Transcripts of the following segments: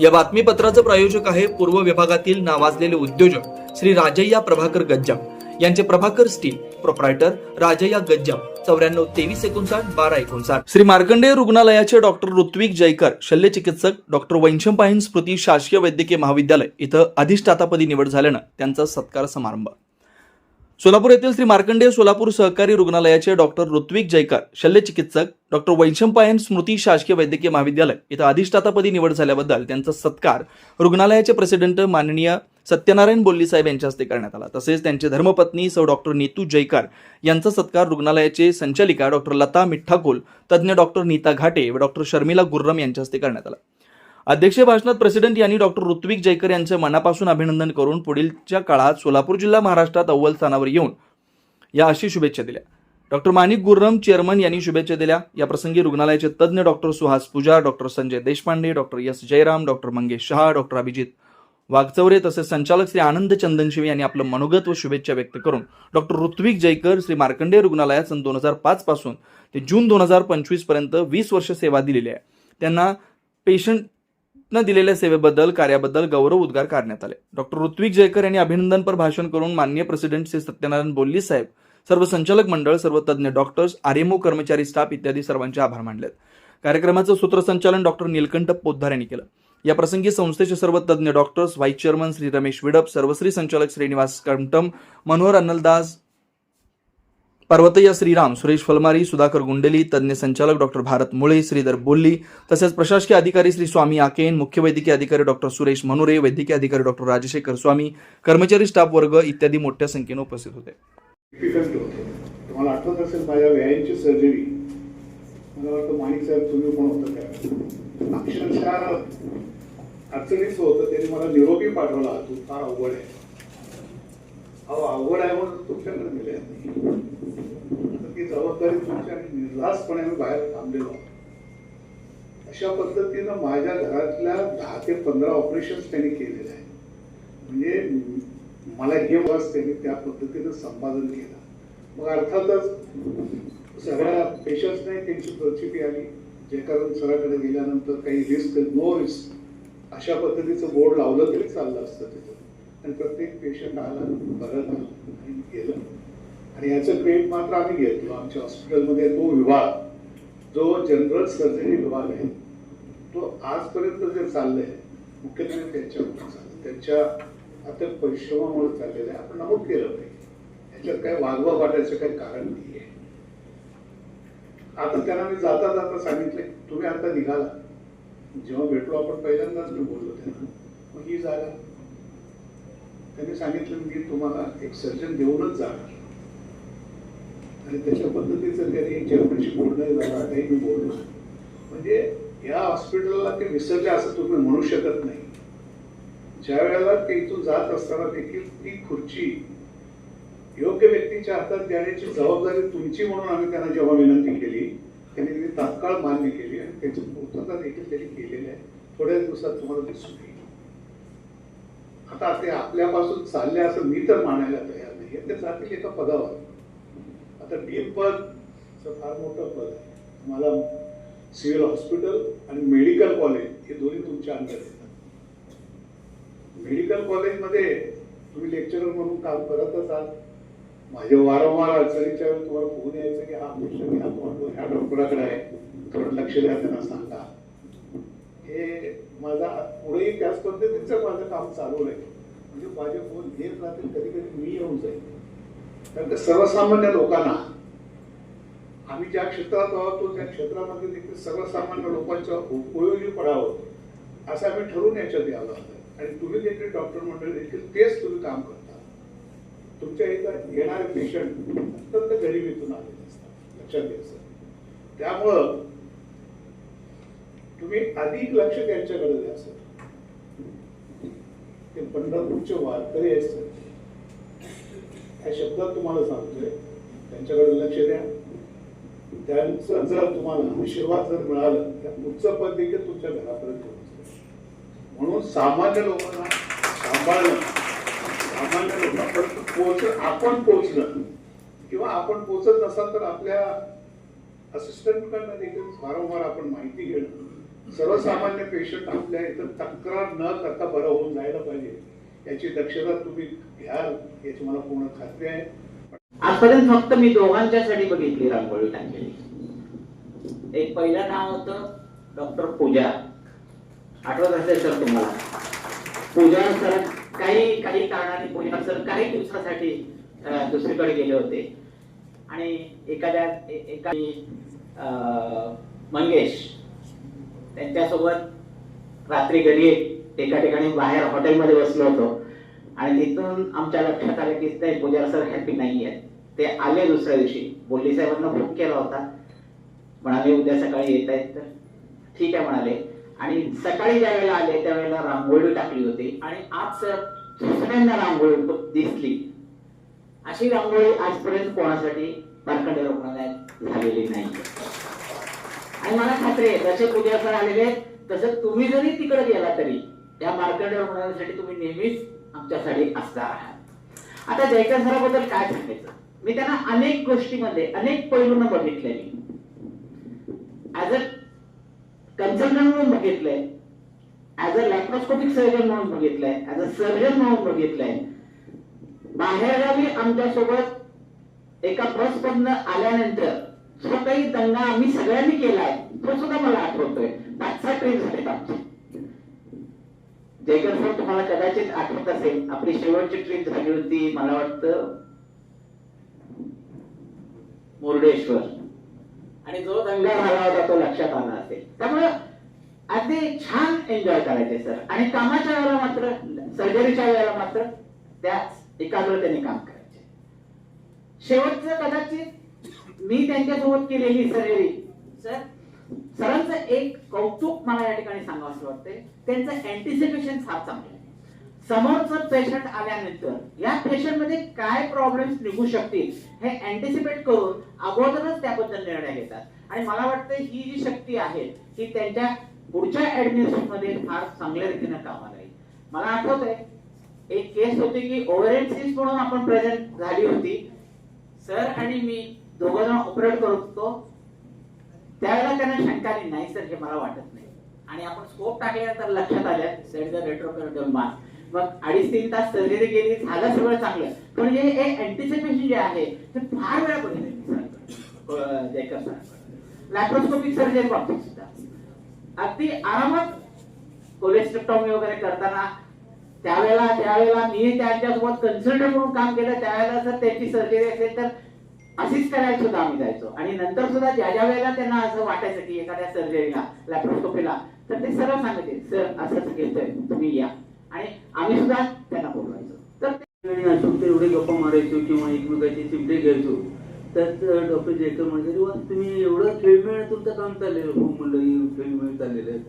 या बातमीपत्राचं प्रायोजक आहे पूर्व विभागातील नावाजलेले उद्योजक श्री राजय्या प्रभाकर गज्जाम. यांचे प्रभाकर स्टील प्रोप्रायटर राजय्या गज्जाम. चौऱ्याण्णव तेवीस एकोणसाठ बारा एकोणसाठ. श्री मार्कंडेय रुग्णालयाचे डॉक्टर ऋत्विक जयकर शल्य चिकित्सक डॉक्टर वैशम पाहीन स्मृती शासकीय वैद्यकीय महाविद्यालय इथं अधिष्ठातापदी निवड झाल्यानं त्यांचा सत्कार समारंभ. सोलापूर येथील श्री मार्कंडेय सोलापूर सहकारी रुग्णालयाचे डॉक्टर ऋत्विक जयकार शल्यचिकित्सक डॉक्टर वैशंपायन स्मृती शासकीय वैद्यकीय महाविद्यालय इथं अधिष्ठातापदी निवड झाल्याबद्दल त्यांचा सत्कार रुग्णालयाचे प्रेसिडेंट माननीय सत्यनारायण बोल्ली साहेब यांच्या हस्ते करण्यात आला. तसेच त्यांचे धर्मपत्नी सौ डॉक्टर नीतू जयकार यांचा सत्कार रुग्णालयाचे संचालिका डॉक्टर लता मिठ्ठाकोल तज्ज्ञ डॉक्टर नीता घाटे व डॉक्टर शर्मिला गुर्रम यांच्या हस्ते करण्यात आला. अध्यक्षीय भाषणात प्रेसिडेंट यांनी डॉक्टर ऋत्विक जयकर यांचे मनापासून अभिनंदन करून पुढीलच्या काळात सोलापूर जिल्हा महाराष्ट्रात अव्वल स्थानावर येऊन या अशी शुभेच्छा दिल्या. डॉक्टर माणिक गुर्रम चेअरमन यांनी शुभेच्छा दिल्या. या प्रसंगी रुग्णालयाचे तज्ज्ञ doctor Suhas Pujar doctor Sanjay Deshpande doctor S Jayaram doctor Mangesh Shah doctor Abhijit Waghchaure तसेच संचालक श्री आनंद चंदनशिवे यांनी आपलं मनोगत व शुभेच्छा व्यक्त करून डॉक्टर ऋत्विक जयकर श्री मार्कंडेय रुग्णालयात सन दोन हजार पाच पासून ते जून दोन हजार पंचवीसपर्यंत वीस वर्ष सेवा दिलेली आहे. त्यांना पेशंट न दिलेल्या सेवेबद्दल कार्याबद्दल गौरव उद्गार करण्यात आले. डॉक्टर ऋत्विक जयकर यांनी अभिनंदनपर भाषण करून माननीय प्रेसिडेंट श्री सत्यनारायण बोल्ली साहेब सर्व संचालक मंडळ सर्व तज्ज्ञ डॉक्टर्स आरएमओ कर्मचारी स्टाफ इत्यादी सर्वांचे आभार मानलेत. कार्यक्रमाचं सूत्रसंचालन डॉक्टर नीलकंठ पोद्धार यांनी केलं. या प्रसंगी संस्थेचे सर्व तज्ज्ञ doctors vice chairman Shri Ramesh Vidap सर्वश्री संचालक श्रीनिवास कंटम मनोहर अन्नलदास पर्वतय्या श्रीराम सुरेश फलमारी सुधाकर गुंडेली तज्ज्ञ संचालक डॉक्टर भारत मुळे श्रीधर बोल्ली तसेच प्रशासकीय अधिकारी श्री स्वामी आकेन मुख्य वैद्यकीय अधिकारी डॉक्टर सुरेश मनोरे वैद्यकीय अधिकारी डॉक्टर राजशेखर स्वामी कर्मचारी स्टाफ वर्ग इत्यादी मोठ्या संख्येने उपस्थित होते. तुम्हाला आठवत असेल माझ्या व्यायांची सर्जरी मला वाटतं माणिक साहेब तुम्ही पण होतं काय अक्षरशः होतं त्यांनी मला पाठवला. तू फार अवघड आहे. अहो अवघड आहे म्हणून तुमच्याकडे दिले जबाबदारी तुमच्या आणि निर्धास्तपणे आम्ही बाहेर थांबलेलो आहोत अशा पद्धतीनं माझ्या घरातल्या दहा ते पंधरा ऑपरेशन्स त्यांनी केलेले आहे म्हणजे मला हे वर्ष त्यांनी त्या पद्धतीनं संपादन केलं. मग अर्थातच सगळ्या पेशंट्सने त्यांची प्रचिती आली. जे कारण सगळ्याकडे गेल्यानंतर काही रिस्क नो रिस्क अशा पद्धतीचं बोर्ड लावलं तरी चाललं असतं तिथं. आणि प्रत्येक पेशंट आला बरं आणि गेलं. आणि याचं क्रेडिट मात्र आम्ही घेतलो आमच्या हॉस्पिटलमध्ये तो विभाग जो जनरल सर्जरी विभाग आहे तो आजपर्यंत जे चाललंय मुख्यत्वे त्यांच्यामुळे चाललं त्यांच्या आता परिश्रमामुळे चाललेलं आहे. आपण नमूद केलं पाहिजे याच्यात काही वागवा वाटायचं काही कारण नाही आहे आता त्यांना मी जाता जाता सांगितलं तुम्ही आता निघाला. जेव्हा भेटलो आपण पहिल्यांदाच मी बोललो त्यांना मग ही जागा. त्यांनी सांगितलं की तुम्हाला एक सर्जन देऊनच जाणार आणि त्याच्या पद्धतीचं त्यांनी चेअरमनशी बोलणं झालं काही मी बोललो. म्हणजे या हॉस्पिटलला ते विसरले असं तुम्ही म्हणू शकत नाही. ज्या वेळेला ते इथून जात असताना देखील ती खुर्ची योग्य व्यक्तीच्या हातात देण्याची जबाबदारी तुमची म्हणून आम्ही त्यांना जेव्हा विनंती केली त्यांनी ती तात्काळ मान्य केली आणि त्याची पूर्तता देखील त्यांनी केलेली आहे. थोड्याच दिवसात तुम्हाला दिसून येईल. आता ते आपल्यापासून चालले असं मी तर मानायला तयार नाही. ते जातील एका पदावर. आता डीप पद फार मोठं पद आहे मला सिव्हिल हॉस्पिटल आणि मेडिकल कॉलेज हे दोन्ही तुमच्या अंगात येतात. मेडिकल कॉलेजमध्ये तुम्ही लेक्चरर म्हणून काम करत असाल माझ्या वारंवार अडचणीच्या वेळी तुम्हाला फोन यायचं की हा पेशंट ह्या डॉक्टर- ह्या डॉक्टराकडे आहे थोडं लक्ष द्या त्यांना सांगा. हे माझा पुढेही त्याच पद्धतीचं माझं काम चालू आहे म्हणजे माझे फोन घेत राहतील कधी कधी मी येऊन जाईल. कारण सर्वसामान्य लोकांना आम्ही ज्या क्षेत्रात आहोत त्या क्षेत्रामध्ये देखील सर्वसामान्य लोकांच्या उपयोगी पडावं असं आम्ही ठरवून याच्यात यावं लागतं. आणि तुम्ही देखील डॉक्टर मंडळी देखील तेच तुम्ही काम करता. तुमच्या इथं येणारे पेशंट अत्यंत गरिबीतून आलेले असतात लक्षात घ्यायचं त्यामुळं तुम्ही अधिक लक्ष त्यांच्याकडे द्या सर. ते पंढरपूरचे वारकरी आहेत सर. ह्या शब्दात तुम्हाला सांगतोय. त्यांच्याकडे लक्ष द्या. त्यांचं जर तुम्हाला आशीर्वाद जर मिळालं तर पुढचं पद देखील तुमच्या घरापर्यंत म्हणून सामान्य लोकांना सांभाळणं सामान्य लोकांपर्यंत पोहोच आपण पोहोचणं किंवा आपण पोहोचत नसाल तर आपल्या असिस्टंटकडनं देखील वारंवार आपण माहिती घेणं. सर्वसामान्य पेशंट आपल्या इथं तक्रार न करता बरं होऊन जायला पाहिजे. याची दक्षता तुम्ही घ्याल याची मला पूर्ण खात्री आहे. आजपर्यंत फक्त मी दोघांच्यासाठी बघितली रांगोळी टाकलेली एक पहिलं नाव होतं डॉक्टर पूजा. आठवत असेल सर तुम्हाला. पूजा सर काही काही कारणाने पूजा सर काही दिवसासाठी दुसरीकडे गेले होते. आणि एखाद्या एका मंगेश त्यांच्यासोबत रात्री घरी एका ठिकाणी बाहेर हॉटेलमध्ये बसलो होतो. आणि तिथून आमच्या लक्षात आलं की ते पुजार सर हॅपी नाही आहेत. ते आले दुसऱ्या दिवशी. बोल्ली साहेबांना फोन केला होता. म्हणाले उद्या सकाळी येत आहेत तर. ठीक आहे म्हणाले. आणि सकाळी ज्या वेळेला आले त्यावेळेला रांगोळी टाकली होती. आणि आज सर दुसऱ्यांदा रांगोळी दिसली. अशी रांगोळी आजपर्यंत कोणासाठी? मार्कंडे रुग्णालयात झालेली नाही. आणि मला खात्री आहे जसे पूजा सर आलेले तसं तुम्ही जरी तिकडे गेला तरी या मार्कंडे रुग्णालयासाठी तुम्ही नेहमीच आमच्यासाठी असणार आहे. आता जयकर सराबद्दल काय सांगायचं? मी त्यांना अनेक गोष्टीमध्ये अनेक पैलून बघितले मी ऍज अ कन्सल्टंट म्हणून बघितलंय. ऍज अ लॅप्रोस्कोपिक सर्जन म्हणून बघितलंय. ऍज अ सर्जन म्हणून बघितलंय. बाहेरगावी आमच्यासोबत एका बस आल्यानंतर जो काही दंगा आम्ही सगळ्यांनी केलाय तो सुद्धा मला आठवतोय. पाच सहा ट्रेन झालेत आमचे जयकर सर तुम्हाला कदाचित आठवत असेल आपली शेवटची ट्रिप झाली होती मला वाटतं मुर्डेश्वर. आणि जो दंगा झाला होता तो लक्षात आला असेल. त्यामुळे अगदी छान एन्जॉय करायचे सर आणि कामाच्या वेळेला मात्र सर्जरीच्या वेळेला मात्र त्याच एकाग्रतेने काम करायचे. शेवटचं कदाचित मी त्यांच्यासोबत केलेली सर्जरी सर सरांचं एक कौतुक मला या ठिकाणी सांगावं असं वाटतंय. त्यांचं अँटिसिपेशन फार चांगलं आहे. समोरचं पेशंट आल्यानंतर या पेशंटमध्ये काय प्रॉब्लेम्स निघू शकतील हे अँटिसिपेट करून अगोदरच त्याबद्दल निर्णय घेतात. आणि मला वाटतं ही जी शक्ती आहे ती त्यांच्या पुढच्या ऍडमिनिस्ट्रेशनमध्ये फार चांगल्या रीतीने कामाला येईल. मला आठवत आहे एक केस होती की ओव्हर म्हणून आपण प्रेझेंट झाली होती. सर आणि मी दोघ जण ऑपरेट करत होतो. त्यावेळेला त्यांना शंका आली नाही सर हे मला वाटत नाही. आणि आपण स्कोप टाकल्यानंतर लक्षात आलं सर द रेट्रोपेरिटल मास मग अडीच तीन तास सर्जरी केली झालं सगळं चांगलं. पण हे अँटिसिपेशन जे आहे ते फार वेळा बघितलं जयकर सरांकडे लॅप्रोस्कोपिक सर्जरी बाबतीत सुद्धा. अगदी आरामात कोलेस्ट्रॉमी वगैरे करताना त्यावेळेला त्यावेळेला मी त्यांच्यासोबत कन्सल्टंट म्हणून काम केलं त्यावेळेला जर त्याची सर्जरी असेल तर अशीच करायला सुद्धा आम्ही जायचो. आणि नंतर सुद्धा ज्या ज्या वेळेला त्यांना असं वाटायचं की एखाद्या सर्जरीला लॅप्रोस्कोपीला तर ते सरळ सांगायचे सर असंच घेतोय तुम्ही या. आणि आम्ही सुद्धा त्यांना बोलवायचो. तर ते- ते एवढे गप्पा मारायचो किंवा एकमेकाचे चिमटे घ्यायचो. तर डॉक्टर जयकर म्हणाले वा तुम्ही एवढं खेळमेळ तुमचं काम चाललेलं हो म्हणलं खेळमेळ चाललेलं आहे.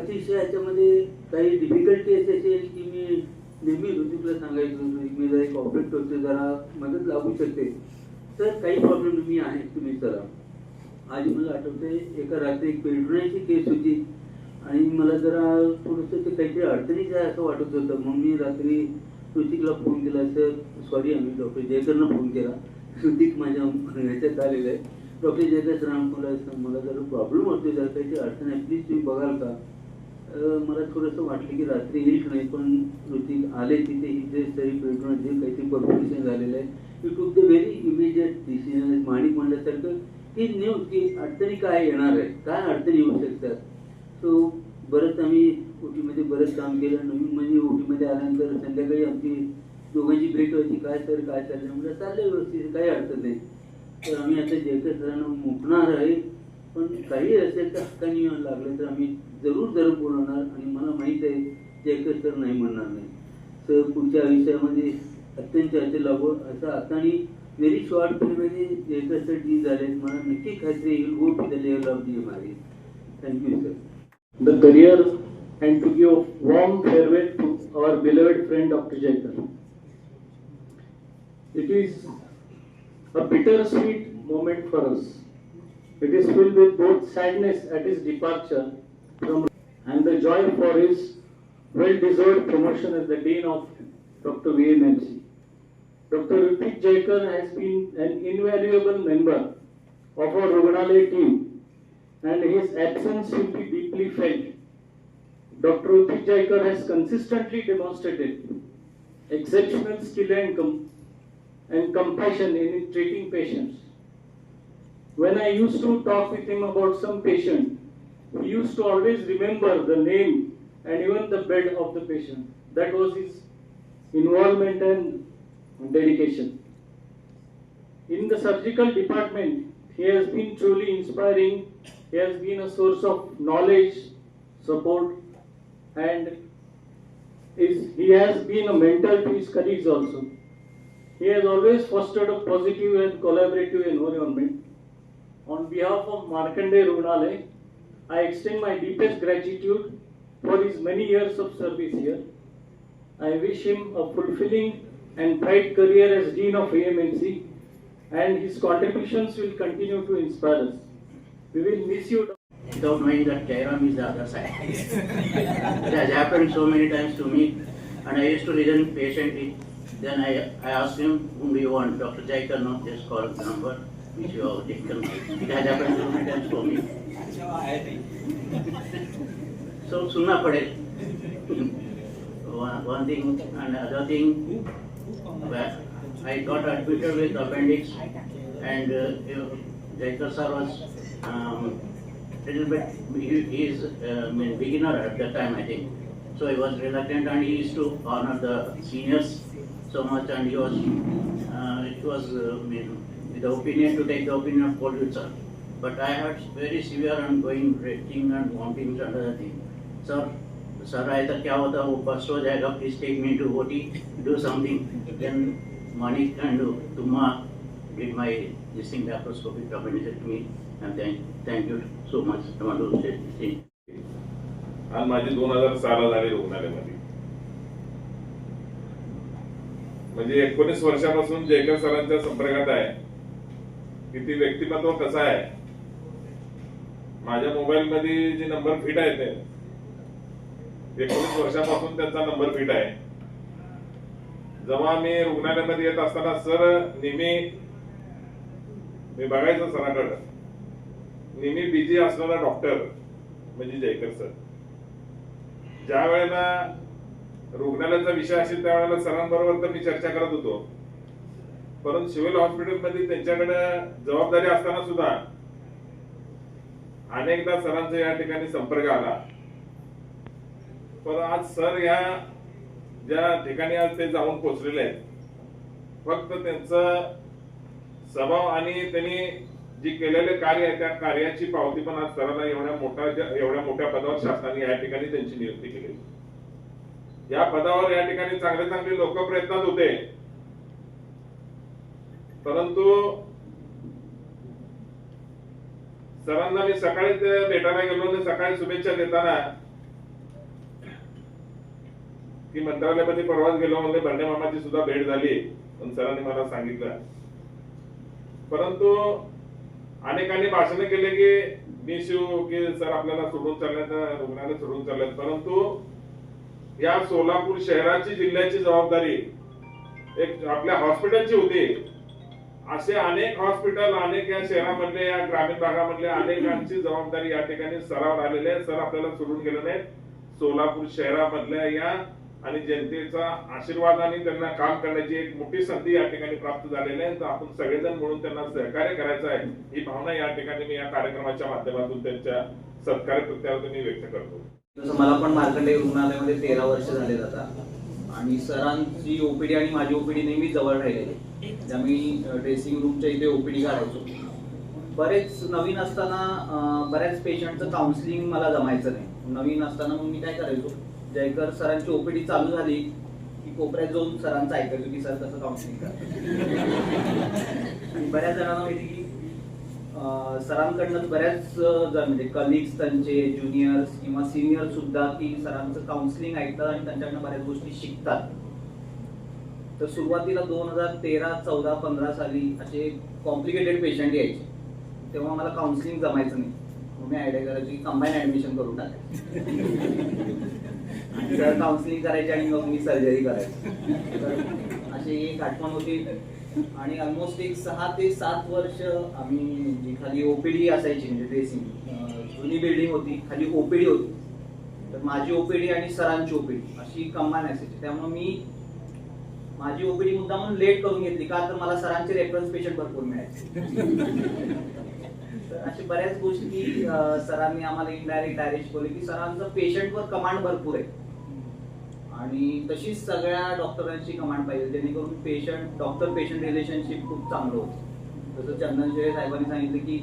अतिशय याच्यामध्ये काही डिफिकल्टी असेल की मी नेहमी ऋतिकला सांगायचो मी जरा एक ऑपरेट करतो जरा मदत लागू शकते. तर काही प्रॉब्लेम मी आहे तुम्ही करा. आज मला आठवते एका रात्री एक पेंढुण्याची केस होती आणि मला जरा थोडंसं ते काहीतरी अडचणी आहे असं वाटत होतं. मग मी रात्री ऋतिकला फोन केला सर सॉरी आम्ही डॉक्टर जयकरना फोन केला. ऋतिक माझ्या ह्याच्यात आलेलं आहे. डॉक्टर जयकर सर मला मला जरा प्रॉब्लेम होतो जरा काहीतरी अडचण आहे. प्लीज तुम्ही बघाल का? मला थोडंसं वाटलं की रात्री येईल नाही पण ऋतिक आले तिथे इथे तरी भेटून जे काहीतरी परफॉर्मेशन झालेलं आहे. You took the very immediate decision Manik म्हणल्यासारखं की न्यूज की अडचणी काय येणार आहे काय अडचणी येऊ शकतात? सो बरंच आम्ही ओटीमध्ये बरंच काम केलं. नवीन म्हणजे ओटीमध्ये आल्यानंतर संध्याकाळी आमची दोघांची भेट व्हायची काय सर काय चाललं म्हणजे चाललं व्यवस्थित काही अडचण नाही. तर आम्ही आता जयकर सरांना मुकणार आहे. पण काही असेल तर हक्कानी येऊन लागलं तर आम्ही जरूर जरूर बोलवणार आणि मला माहीत आहे ते एकच तर नाही म्हणणार नाही. तर पुढच्या आयुष्यामध्ये अत्यंत असे लागो असं आतानी व्हेरी शॉर्ट पिरियडमध्ये जयकर डील झाले मला नक्की खात्री येईल go to the level of D मारे thank you sir the career and to to warm farewell to to beloved friend doctor Jaykar it is a bitter sweet moment for us It is filled with both sadness at his departure from and the joy for his well-deserved promotion as the Dean of Dr. VMMC. Dr. Ritik Jaikar has been an invaluable member of our Rugnalaya team and his absence will be deeply felt. Dr. Uthik Jaikar has consistently demonstrated exceptional skill and, com- and compassion in treating patients. When I used to talk with him about some patient, he used to always remember the name and even the bed of the patient. That was his involvement and dedication. In the surgical department, he has been truly inspiring. He has been a source of knowledge, support, and is, he has been a mentor to his colleagues also. He has always fostered a positive and collaborative environment. Behalf of Markandeya Rugnalaya, I extend my deepest gratitude for his many years of service here. I wish him a fulfilling and bright career as Dean of AMNC, and his contributions will continue to inspire us. We will miss you. without knowing that Jairam is the other side. it has happened so many times to me, and I used to listen patiently. Then I, I asked him, whom do you want? Dr. Jaikar, no, just call the number so this can, one, thing and other thing, I got admitted with appendix and uh, sir was um, little bit, he, is uh, beginner at that time I think. So he was reluctant and he used to honor the seniors so much and he was, uh, it was, uh, with the opinion to take the opinion of sir. But I had very severe ongoing retching and vomiting and other thing. Sir, sir आए तो क्या होता वो burst हो जाएगा please take me to OT do something then Manik and did my this thing laparoscopic appendectomy and thank you so much I to say this thing. आणि माझी दोन हज़ार सहाला झाली रुग्णालयामध्ये म्हणजे एकोणीस वर्षापासून जयकर सरांच्या संपर्कात आहे किती व्यक्तिमत्व कसं आहे? माझ्या मोबाईल मध्ये जे नंबर फिट आहे ते एकोणीस वर्षापासून त्यांचा नंबर फिट आहे. जेव्हा मी रुग्णालयामध्ये येत असताना सर नेहमी मी बघायचो सराकडं नेहमी बिझी असणारा डॉक्टर म्हणजे जयकर सर. ज्या वेळेला रुग्णालयाचा विषय असेल त्यावेळेला सरांबरोबर तर मी चर्चा करत होतो. परंतु सिव्हिल हॉस्पिटलमध्ये त्यांच्याकडे जबाबदारी असताना सुद्धा अनेकदा सरांचा या ठिकाणी संपर्क आला. पण आज सर या ज्या ठिकाणी आज ते जाऊन पोचलेले आहेत फक्त त्यांचं स्वभाव आणि त्यांनी जी केलेले कार्य आहे त्या कार्याची पावती पण आज सरांना एवढ्या मोठ्या एवढ्या मोठ्या पदावर शासनाने या ठिकाणी त्यांची नियुक्ती केली या पदावर या ठिकाणी चांगले चांगले लोक प्रयत्नात होते. परंतु सरांना मी सकाळी भेटायला गेलो आणि सकाळी शुभेच्छा देताना की मंत्रालयामध्ये परवाच गेलो म्हणजे भरणे मामाची सुद्धा भेट झाली पण सरांनी मला सांगितलं. परंतु अनेकांनी भाषण केले की मी शिव की सर आपल्याला सोडून चालल्यात रुग्णालय सोडून चालल्यात परंतु या सोलापूर शहराची जिल्ह्याची जबाबदारी एक आपल्या हॉस्पिटलची होती. असे अनेक हॉस्पिटल अनेक या शहरामधले या ग्रामीण भागामधले अनेकांची जबाबदारी या ठिकाणी सरावर आलेली आहे. सर आपल्याला सोडून गेले नाहीत. सोलापूर शहरामधल्या या आणि जनतेचा आशीर्वाद आणि त्यांना काम करण्याची एक मोठी संधी या ठिकाणी प्राप्त झालेली आहे. तर आपण सगळेजण म्हणून त्यांना सहकार्य करायचं आहे. ही भावना या ठिकाणी मी या कार्यक्रमाच्या माध्यमातून त्यांच्या सत्कार कृत्यावर मी व्यक्त करतो. जसं मला पण मार्कंडे रुग्णालयामध्ये तेरा वर्ष झाले जातात आणि सरांची ओपीडी आणि माझी ओपीडी नेहमी जवळ राहिलेली मी ड्रेसिंग रूमच्या इथे ओपीडी काढायचो बरेच नवीन असताना बऱ्याच पेशंटचं काउन्सिलिंग मला जमायचं नाही. नवीन असताना मग मी काय करायचो जयकर सरांची ओपीडी चालू झाली की कोपऱ्यात जाऊन सरांचं ऐकायचो की सर कसं काउन्सिलिंग करतात. आणि बऱ्याच जणांना माहिती की सरांकडनं बऱ्याच जण म्हणजे कलिग्स त्यांचे ज्युनियर्स किंवा सिनियर सुद्धा की सरांचं काउन्सिलिंग ऐकतात आणि त्यांच्याकडनं बऱ्याच गोष्टी शिकतात. तर सुरुवातीला दोन हजार तेरा चौदा पंधरा साली असे कॉम्प्लिकेटेड पेशंट यायचे. तेव्हा मला काउन्सिलिंग जमायचं नाही. मग मी आयडिया करायची की कंबाईन ऍडमिशन करून टाकायचं. काउन्सिलिंग करायचे आणि मग मी सर्जरी करायची. तर अशी एक आठवण होती. आणि ऑलमोस्ट एक सहा ते सात वर्ष आम्ही जी खाली ओपीडी असायची म्हणजे ड्रेसिंग जुनी बिल्डिंग होती खाली ओपीडी होती. तर माझी ओपीडी आणि सरांची ओपीडी अशी कम्बाईन असायची. त्यामुळे मी माझी ओपीडी मुद्दा म्हणून लेट करून घेतली. का तर मला सरांचे रेफरन्स पेशंट भरपूर मिळायचे. तर अशा बऱ्याच गोष्टी सरांनी आम्हाला इनडायरेक्ट डायरेक्ट बोलली की सरांचं पेशंटवर कमांड भरपूर आहे. आणि तशीच सगळ्या डॉक्टरांची कमांड पाहिजे जेणेकरून पेशंट डॉक्टर पेशंट रिलेशनशिप खूप चांगलं होतं. जसं चंदन शेळे साहेबांनी सांगितलं की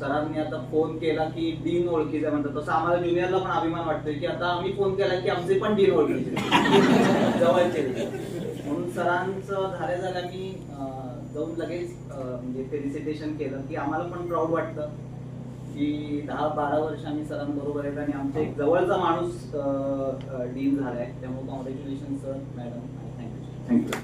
सरांनी आता फोन केला की डीन ओळखीचा म्हणतात. तसं आम्हाला ज्युनियरला पण अभिमान वाटतोय की आता आम्ही फोन केला की आमचे पण डीन ओळखीचे. जवळचे. म्हणून सरांचं झाल्या झाल्या मी जाऊन लगेच म्हणजे फेलिसिटेशन केलं की आम्हाला पण प्राऊड वाटतं की दहा बारा वर्ष आम्ही सरांबरोबर आहेत आणि आमचा एक जवळचा माणूस डीन झालाय. त्यामुळे कॉंग्रॅच्युलेशन सर मॅडम आणि thank you thank you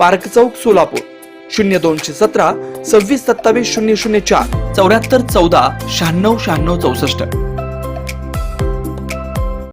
park Chowk Solapur. शून्य दोनशे सतरा सव्वीस सत्तावीस शून्य शून्य चार. चौऱ्याहत्तर चौदा शहाण्णव शहाण्णव चौसष्ट.